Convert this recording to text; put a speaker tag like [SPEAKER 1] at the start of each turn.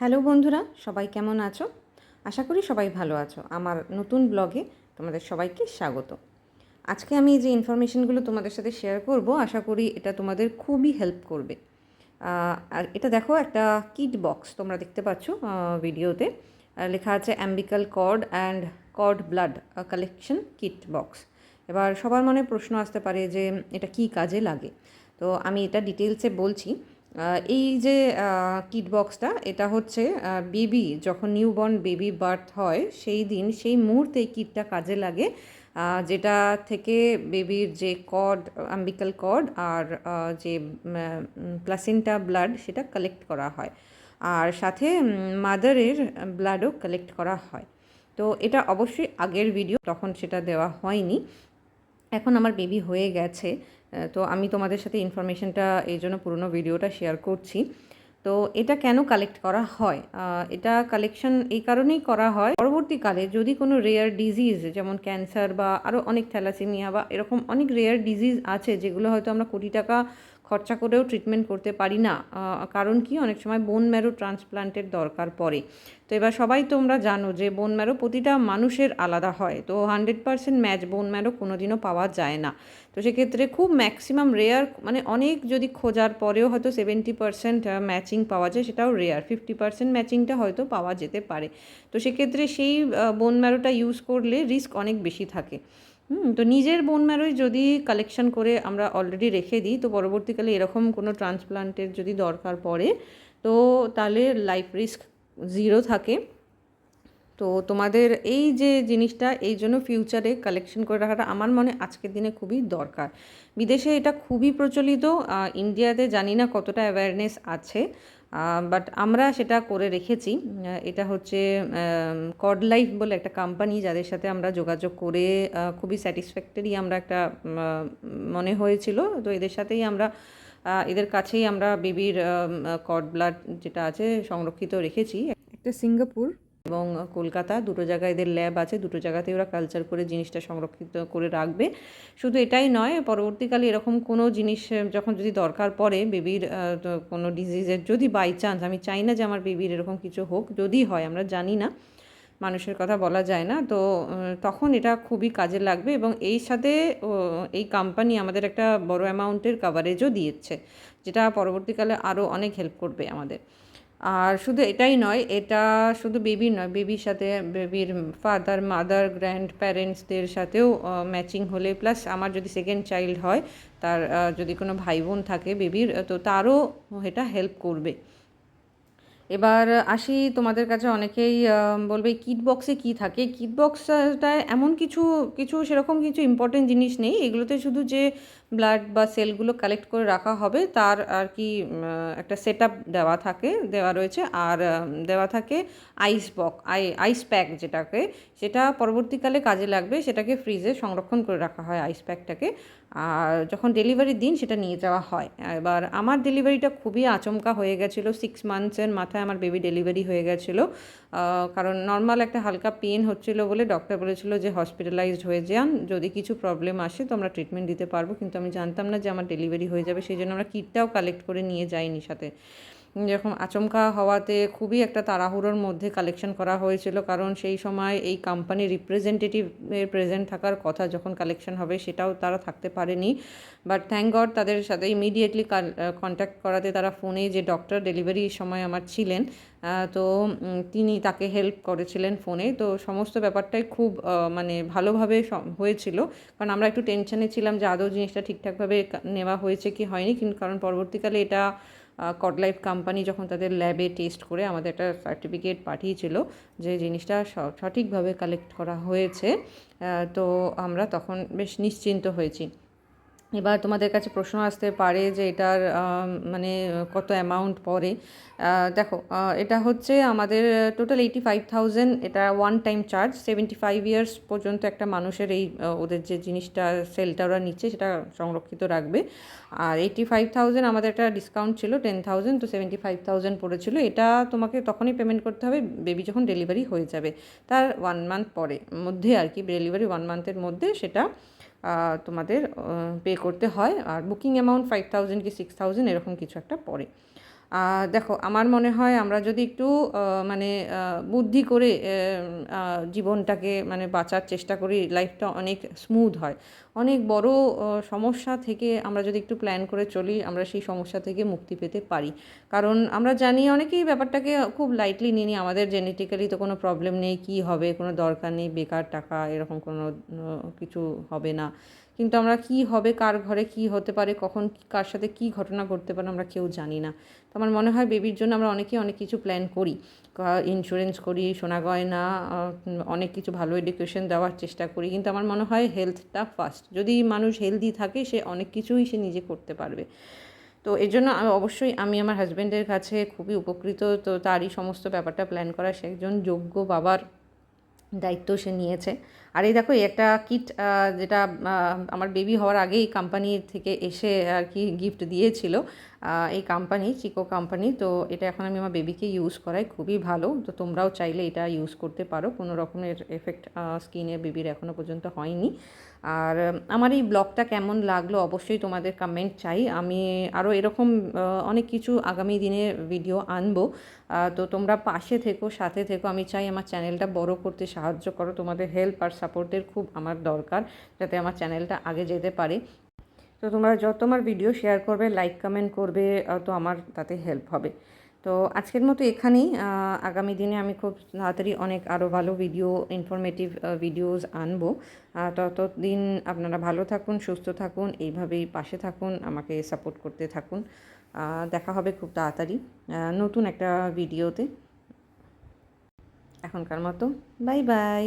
[SPEAKER 1] Hello বন্ধুরা, সবাই কেমন আছো? আশা করি সবাই ভালো আছো। আমার নতুন ব্লগে তোমাদের সবাইকে স্বাগত। আজকে আমি যে ইনফরমেশনগুলো তোমাদের সাথে শেয়ার করব, আশা করি এটা তোমাদের খুবই হেল্প করবে। আর এটা দেখো, একটা কিট বক্স তোমরা দেখতে পাচ্ছ ভিডিওতে লেখা আছে umbilical cord and cord blood collection kit box এবার সবার মনে প্রশ্ন আসতে পারে যে এটা কি কাজে লাগে? তো আমি এটা ডিটেলসে বলছি। এই যে কিট বক্সটা এটা হচ্ছে বেবি যখন নিউবর্ন বেবি বার্থ হয়, সেই দিন, সেই মুহূর্তে এই কিটটা কাজে লাগে। যেটা থেকে বেবির যে কর্ড অ্যাম্বিকাল কর্ড আর যে প্লাসেন্টা ব্লাড সেটা কালেক্ট করা হয়। আর সাথে মাদারের ব্লাডও কালেক্ট করা হয়। তো এটা অবশ্যই আগের ভিডিও তখন সেটা দেওয়া হয়নি। এখন আমার বেবি হয়ে গেছে তো আমি তোমাদের সাথে ইনফরমেশনটা এই জন্য পুরনো ভিডিওটা শেয়ার করছি। তো এটা কেন কালেক্ট করা হয়? এটা কালেকশন এই কারণেই করা হয়। পরবর্তীকালে যদি কোনো রেয়ার ডিজিজ যেমন ক্যান্সার বা আরও অনেক থ্যালাসেমিয়া বা এরকম অনেক রেয়ার ডিজিজ আছে, যেগুলো হয়তো আমরা কোটি টাকা খরচা করেও ট্রিটমেন্ট করতে পারি না কারণ কি অনেক সময় বোন ম্যারো ট্রান্সপ্লান্টের দরকার পড়ে। তো এবার সবাই তোমরা জানো যে বোন ম্যারো প্রতিটা মানুষের আলাদা হয়, তো hundred percent match bone marrow কোনোদিনও পাওয়া যায় না। তো সেক্ষেত্রে খুব ম্যাক্সিমাম রেয়ার মানে অনেক যদি খোঁজার পরেও হয়তো সেভেন্টি পার্সেন্ট ম্যাচিং পাওয়া যায়, সেটাও রেয়ার ফিফটি পার্সেন্ট ম্যাচিংটা হয়তো পাওয়া যেতে পারে। তো সেক্ষেত্রে সেই বোন ম্যারোটা ইউজ করলে রিস্ক অনেক বেশি থাকে। হুম, তো নিজের বোন ম্যারোই যদি কালেকশন করে আমরা অলরেডি রেখে দিই, তো পরবর্তীকালে এরকম কোনো ট্রান্সপ্লান্টের যদি দরকার পড়ে, তো তাহলে লাইফ রিস্ক জিরো থাকে। তো তোমাদের এই যে জিনিসটা, এই জন্য ফিউচারে কালেকশন করে রাখাটা আমার মনে আজকের দিনে খুবই দরকার। বিদেশে এটা খুবই প্রচলিত ইন্ডিয়াতে জানি না কতটা অ্যাওয়ারনেস আছে বাট আমরা সেটা করে রেখেছি। এটা হচ্ছে কড লাইফ বলে একটা কোম্পানি যাদের সাথে আমরা যোগাযোগ করে খুবই স্যাটিসফ্যাক্টরি আমরা একটা মনে হয়েছিল। তো এদের সাথেই আমরা এদের কাছেই আমরা বেবির কড ব্লাড যেটা আছে সংরক্ষিত রেখেছি। একটা সিঙ্গাপুর এবং কলকাতা দুটো জায়গায় এদের ল্যাব আছে, দুটো জায়গাতে ওরা কালচার করে জিনিসটা সংরক্ষিত করে রাখবে। শুধু এটাই নয়, পরবর্তীকালে এরকম কোনো জিনিস যখন যদি দরকার পড়ে বেবির কোনো ডিজিজের যদি বাই চান্স আমি চাই না যে আমার বেবির এরকম কিছু হোক, যদি হয়, আমরা জানি না, মানুষের কথা বলা যায় না, তো তখন এটা খুবই কাজে লাগবে এবং এই সাথে এই কোম্পানি আমাদের একটা বড় অ্যামাউন্টের কাভারেজও দিয়েছে, যেটা পরবর্তীকালে আরও অনেক হেল্প করবে আমাদের। আর শুধু এটাই নয়, এটা শুধু বেবির নয়, বেবির সাথে, বেবির ফাদার মাদার গ্র্যান্ড প্যারেন্টসদের সাথেও ম্যাচিং হলে প্লাস আমার যদি সেকেন্ড চাইল্ড হয়, তার যদি কোনো ভাই বোন থাকে বেবির, তো তারও এটা হেল্প করবে। এবার আসি তোমাদের কাছে, অনেকেই বলবে কিট বক্সে কী থাকে? কিট বক্সটায় এমন কিছু কিছু সেরকম কিছু ইম্পর্টেন্ট জিনিস নেই। এগুলোতে শুধু যে ব্লাড বা সেলগুলো কালেক্ট করে রাখা হবে, তার আর কি একটা সেট দেওয়া থাকে, দেওয়া রয়েছে। আর দেওয়া থাকে আইস বক আই আইস প্যাক যেটাকে, সেটা পরবর্তীকালে কাজে লাগবে। সেটাকে ফ্রিজে সংরক্ষণ করে রাখা হয় আইস প্যাকটাকে আর যখন ডেলিভারির দিন সেটা নিয়ে যাওয়া হয়। এবার আমার ডেলিভারিটা খুবই আচমকা হয়ে গেছিল সিক্স মান্থসের মাথায় আমার বেবি ডেলিভারি হয়ে গেছিল। কারণ নর্মাল একটা হালকা পেন হচ্ছিল বলে ডক্টর বলেছিল যে হসপিটালাইজড হয়ে যান, যদি কিছু প্রবলেম আসে তো আমরা ট্রিটমেন্ট দিতে পারব। কিন্তু আমি জানতাম না যে আমার ডেলিভারি হয়ে যাবে, সেই জন্য আমরা কিটটাও কালেক্ট করে নিয়ে যাইনি সাথে। যেরকম আচমকা হওয়াতে খুবই একটা তাড়াহুড়োর মধ্যে কালেকশন করা হয়েছিল। কারণ সেই সময় এই কোম্পানির রিপ্রেজেন্টেটিভের প্রেজেন্ট থাকার কথা যখন কালেকশন হবে সেটাও তারা থাকতে পারেনি। বাট থ্যাংক গড তাদের সাথে ইমিডিয়েটলি কন্ট্যাক্ট করাতে তারা ফোনে যে ডক্টর ডেলিভারির সময় আমার ছিলেন তো তিনি তাকে হেল্প করেছিলেন ফোনে তো সমস্ত ব্যাপারটাই খুব মানে ভালোভাবে হয়েছিল। কারণ আমরা একটু টেনশনে ছিলাম যে আদৌ জিনিসটা ঠিকঠাকভাবে নেওয়া হয়েছে কি হয়নি। কিন্তু কারণ পরবর্তীকালে এটা কডলাইফ কোম্পানি যখন তাদের ল্যাবে টেস্ট করে আমাদের একটা সার্টিফিকেট পাঠিয়েছিল যে জিনিসটা সঠিকভাবে কালেক্ট করা হয়েছে তো আমরা তখন বেশ নিশ্চিন্ত হয়েছি। এবার তোমাদের কাছে প্রশ্ন আসতে পারে যে এটার মানে কত অ্যামাউন্ট পড়ে। দেখো এটা হচ্ছে আমাদের টোটাল এইটি ফাইভ থাউজেন্ড এটা one time charge seventy five years পর্যন্ত একটা মানুষের এই ওদের যে জিনিসটা সেলটা ওরা নিচ্ছে সেটা সংরক্ষিত রাখবে। আর এইটি ফাইভ থাউজেন্ড আমাদের একটা ডিসকাউন্ট ছিল টেন থাউজেন্ড তো সেভেন্টি ফাইভ থাউজেন্ড পড়েছিল। এটা তোমাকে তখনই পেমেন্ট করতে হবে বেবি যখন ডেলিভারি হয়ে যাবে, তার ওয়ান মান্থ পরে। মধ্যে আর কি ডেলিভারি ওয়ান মান্থের মধ্যে সেটা তোমাদের পে করতে হয়। আর বুকিং অ্যামাউন্ট ফাইভ থাউজেন্ড কি সিক্স থাউজেন্ড এরকম কিছু একটা পড়ে। দেখো, আমার মনে হয় আমরা যদি একটু মানে বুদ্ধি করে জীবনটাকে মানে বাঁচার চেষ্টা করি লাইফটা অনেক স্মুথ হয়। অনেক বড় সমস্যা থেকে আমরা যদি একটু প্ল্যান করে চলি, আমরা সেই সমস্যা থেকে মুক্তি পেতে পারি। কারণ আমরা জানি অনেকেই ব্যাপারটাকে খুব লাইটলি নিয়ে নিই আমাদের জেনেটিক্যালি তো কোনো প্রবলেম নেই, কী হবে, কোনো দরকার নেই, বেকার টাকা, এরকম কোনো কিছু হবে না। কিন্তু আমরা কি হবে, কার ঘরে কি হতে পারে, কখন কার সাথে কি ঘটনা ঘটতে পারে আমরা কেউ জানি না। তো আমার মনে হয় বেবির জন্য আমরা অনেকেই অনেক কিছু প্ল্যান করি। ইন্স্যুরেন্স করি, সোনা গয়না অনেক কিছু ভালো এডুকেশন দেওয়ার চেষ্টা করি। কিন্তু আমার মনে হয় হেলথটা ফার্স্ট যদি মানুষ হেলদি থাকে, সে অনেক কিছুই সে নিজে করতে পারবে। তো এর জন্য অবশ্যই, আমি আমার হাজব্যান্ডের কাছে খুবই উপকৃত। তো তারই সমস্ত ব্যাপারটা প্ল্যান করা, সে একজন যোগ্য বাবার দায়িত্ব সে নিয়েছে। আর এই দেখো একটা কিট যেটা আমার বেবি হওয়ার আগেই কোম্পানি থেকে এসে আর কি গিফট দিয়েছিল। এই কোম্পানি চিকো কোম্পানি তো এটা এখন আমি আমার বেবিকে ইউজ করাই, খুবই ভালো। তো তোমরাও চাইলে এটা ইউজ করতে পারো। কোনো রকমের এফেক্ট স্কিনে বেবির এখনও পর্যন্ত হয়নি। আর আমার এই ব্লগটা কেমন লাগল অবশ্যই তোমাদের কমেন্ট চাই। আমি আরও এরকম অনেক কিছু আগামী দিনে ভিডিও আনব। তো তোমরা পাশে থেকো, সাথে থেকো। আমি চাই আমার চ্যানেলটা বড় করতে সাহায্য করো। তোমাদের হেল্প আর সাপোর্টের খুব আমার দরকার যাতে আমার চ্যানেলটা আগে যেতে পারে। তো তোমরা যত আমার ভিডিও শেয়ার করবে লাইক কমেন্ট করবে তো আমার তাতে হেল্প হবে। তো আজকের মতো এখানেই আগামী দিনে আমি খুব তাড়াতাড়ি অনেক আরও ভালো ভিডিও ইনফরমেটিভ ভিডিওস আনব। ততদিন আপনারা ভালো থাকুন, সুস্থ থাকুন, এইভাবেই পাশে থাকুন, আমাকে সাপোর্ট করতে থাকুন। দেখা হবে খুব তাড়াতাড়ি নতুন একটা ভিডিওতে এখনকার মতো বাই বাই